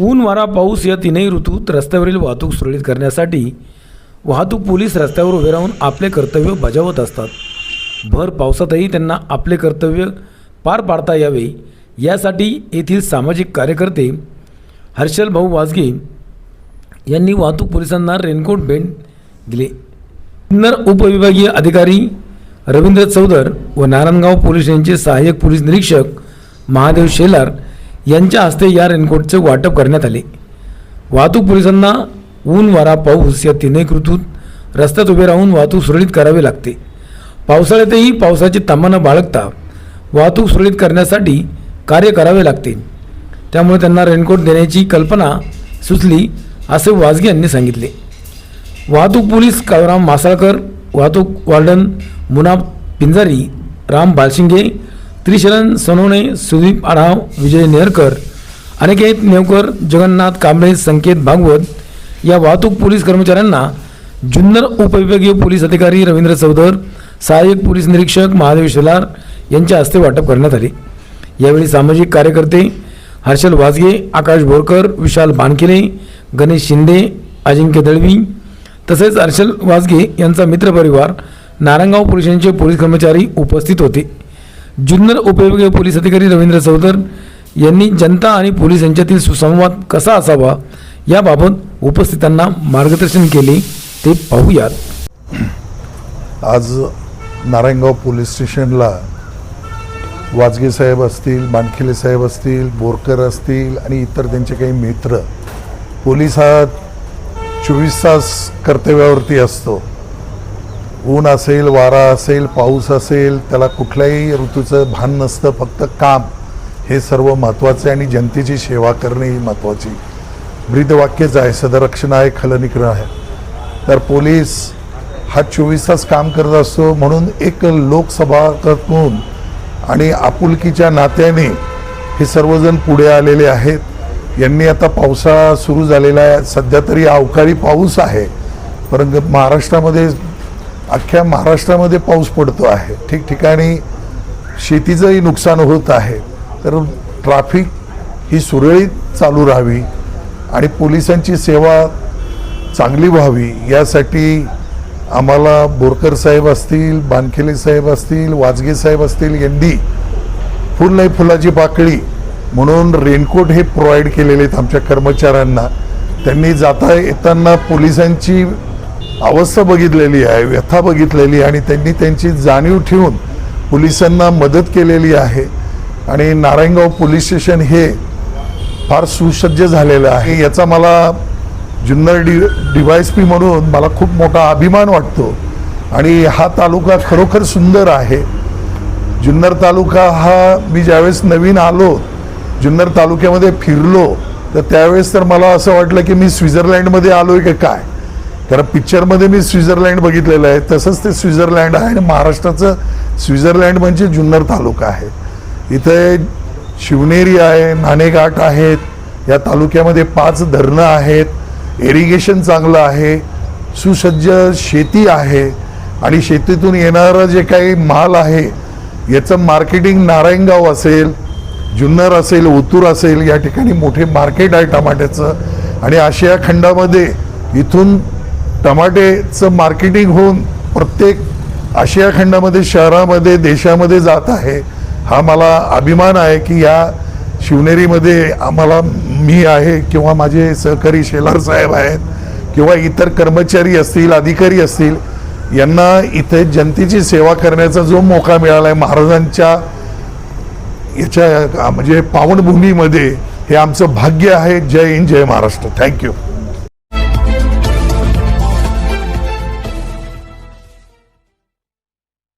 ऊन वारा पाऊस या तीनही ऋतूत रस्त्यावरील वाहतूक सुरळीत करण्यासाठी वाहतूक पोलीस रस्त्यावर उभे राहून आपले कर्तव्य बजावत असतात. भर पावसातही त्यांना आपले कर्तव्य पार पाडता यावे. यासाठी येथील सामाजिक कार्यकर्ते हर्षल भाऊ वाजगे यांनी वाहतूक पोलिसांना रेनकोट बेंड दिले. जुन्नर उपविभागीय अधिकारी रवींद्र चौदर व नारायणगाव पोलीस यांचे सहाय्यक पोलीस निरीक्षक महादेव शेलार यांच्या हस्ते या रेनकोटचे वाटप करण्यात आले. वाहतूक पोलिसांना ऊन वारा पाऊस या तीनही ऋतूत रस्त्यात उभे राहून वाहतूक सुरळीत करावी लागते. पावसाळ्यातही पावसाची तामानं बाळगता वाहतूक सुरळीत करण्यासाठी कार्य करावे लागते. त्यामुळे त्यांना रेनकोट देण्याची कल्पना सुचली असे वाजगे यांनी सांगितले. वाहतूक पोलीस काळराम मासाळकर वाहतूक वार्डन मुना पिंजारी राम बालशिंगे त्रिशरण सोनवणे सुदीप आढाव विजय नेरकर अनिकेत नेवकर जगन्नाथ कांबळे संकेत भागवत या वाहतूक पोलीस कर्मचाऱ्यांना जुन्नर उपविभागीय पोलीस अधिकारी रवींद्र चौधर सहाय्यक पोलीस निरीक्षक महादेव शेलार यांच्या हस्ते वाटप करण्यात आले. यावेळी सामाजिक कार्यकर्ते हर्षल वाजगे आकाश बोरकर विशाल बानकिले गणेश शिंदे अजिंक्य दळवी तसेच हर्षल वाजगे यांचा मित्रपरिवार नारायणगाव पोलिसांचे पोलीस कर्मचारी उपस्थित होते. जुन्नर उपविभागीय पोलीस अधिकारी रवींद्र चौधर यांनी जनता आणि पोलीस यांच्यातील सुसंवाद कसा असावा याबाबत उपस्थितांना मार्गदर्शन केले ते पाहूयात. आज नारायणगाव पोलीस स्टेशनला वाजगे साहेब असतील मानखिले साहेब असतील बोरकर असतील आणि इतर त्यांचे काही मित्र पोलीस हा चोवीस तास कर्तव्यावरती असतो. ऊन असेल वारा असेल पाऊस असेल त्याला कुठल्याही ऋतूचं भान नसतं फक्त काम. हे सर्व महत्त्वाचे आणि जनतेची सेवा करणे ही महत्त्वाची. ब्रीदवाक्यच आहे सदरक्षण आहे खलनिग्रह आहे तर पोलीस हा चोवीस तास काम करत असतो म्हणून एक लोकसभातून आणि आपुलकीच्या नात्याने हे सर्वजण पुढे आलेले आहेत. यांनी आता पावसाळा सुरू झालेला आहे. सध्या तरी अवकाळी पाऊस आहे. परंतु महाराष्ट्रामध्ये अख्ख्या महाराष्ट्रामध्ये पाऊस पडतो आहे. ठिकठिकाणी शेतीचंही नुकसान होत आहे. तर ट्रॅफिक ही सुरळीत चालू राहावी आणि पोलिसांची सेवा चांगली व्हावी यासाठी आम्हाला बोरकर साहेब असतील बानखेले साहेब असतील वाजगे साहेब असतील यांनी फुल नाही फुलाची पाकळी म्हणून रेनकोट हे प्रोव्हाइड केलेले आहेत आमच्या कर्मचाऱ्यांना. त्यांनी जाता येताना पोलिसांची अवस्था बघितलेली आहे व्यथा बघितलेली आहे आणि त्यांनी त्यांची जाणीव ठेवून पोलिसांना मदत केलेली आहे. आणि नारायणगाव पोलीस स्टेशन हे फार सुसज्ज झालेलं आहे. याचा मला जुन्नर डि डिवायस पी म्हणून मला खूप मोठा अभिमान वाटतो. आणि हा तालुका खरोखर सुंदर आहे. जुन्नर तालुका हा मी ज्यावेळेस नवीन आलो जुन्नर तालुक्यामध्ये फिरलो तर त्यावेळेस तर मला असं वाटलं की मी स्वित्झर्लंडमध्ये आलो आहे का काय? कारण पिक्चरमध्ये मी स्वित्झर्लँड बघितलेलं आहे. तसंच ते स्वित्झर्लँड आहे आणि महाराष्ट्राचं स्वित्झर्लँड म्हणजे जुन्नर तालुका आहे. इथे शिवनेरी आहे नाणेघाट आहेत या तालुक्यामध्ये पाच धरणं आहेत इरिगेशन चांगलं आहे सुसज्ज शेती आहे आणि शेतीतून येणारं जे काही माल आहे याचं मार्केटिंग नारायणगाव असेल जुन्नर असेल ओतूर असेल या ठिकाणी मोठे मार्केट आहे टमाट्याचं. आणि आशिया खंडामध्ये इथून टमाटेचं मार्केटिंग होऊन प्रत्येक आशिया खंडामध्ये शहरामध्ये देशामध्ये जात आहे हा मला अभिमान आहे की या शिवनेरीमध्ये आम्हाला मी आहे किंवा माझे सहकारी शेलार साहेब आहेत किंवा इतर कर्मचारी असतील अधिकारी असतील यांना इथे जनतेची सेवा करण्याचा जो मोका मिळाला आहे महाराजांच्या याच्या म्हणजे पावनभूमीमध्ये हे आमचं भाग्य आहे. जय हिंद जय महाराष्ट्र. Thank you